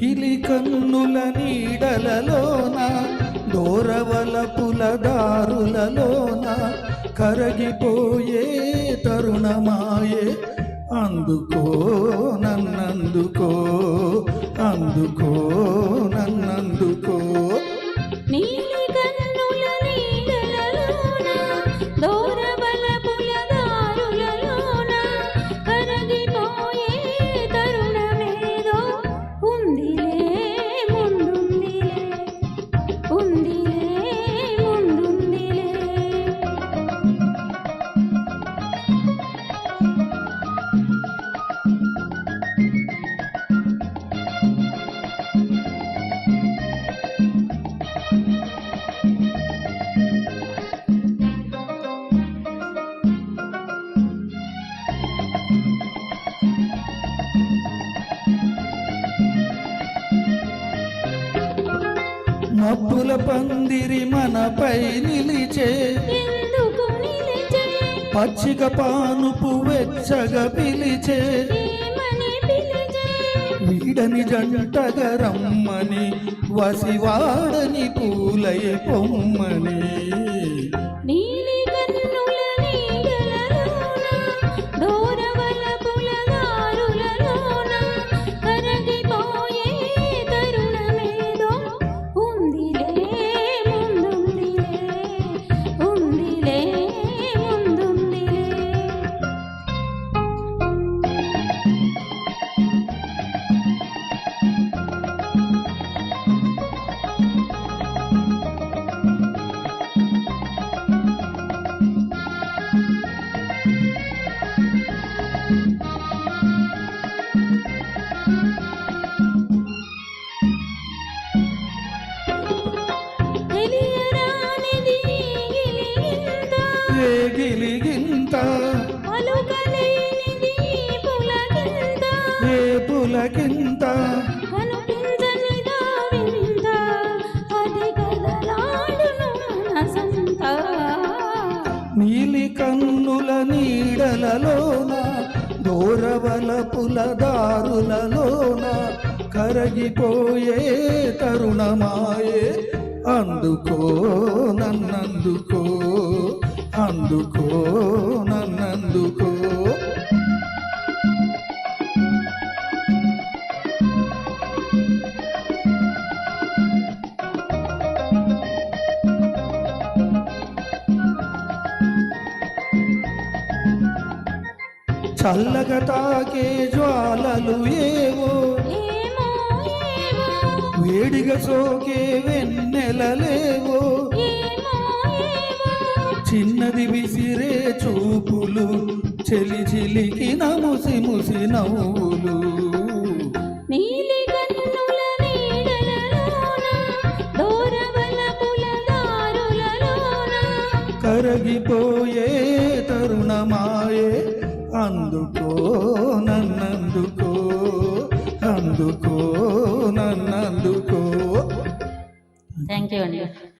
నీలి కన్నుల నీడలలోన దూరవల పులదారులలోన కరగిపోయే తరుణమాయే. అందుకో నన్నందుకో అందుకో. మబ్బుల పందిరి మనపై నిలిచే పచ్చిక పానుపు వెచ్చగా పిలిచే వీడని జంటగా రమ్మని వసివాడని పూలై పొమ్మని. గిలిగింత. ఏ పులకింత. నీలి కన్నుల నీడలలోన దూరవల పులదారులలోన కరగిపోయే తరుణమాయే అందుకో నన్నందుకో. అందుకో నన్నందుకో. చల్లగా తాకే జ్వాలలు ఏవో వేడిగా సోకే వెన్నెలలేవో చిన్నది విసిరే చూపులు చెలి చిలికి నముసి ముసి నవ్వులు. కరగిపోయే తరుణమాయే అందుకో నన్నందుకో అందుకో నన్నందుకో. థ్యాంక్ యూ అండి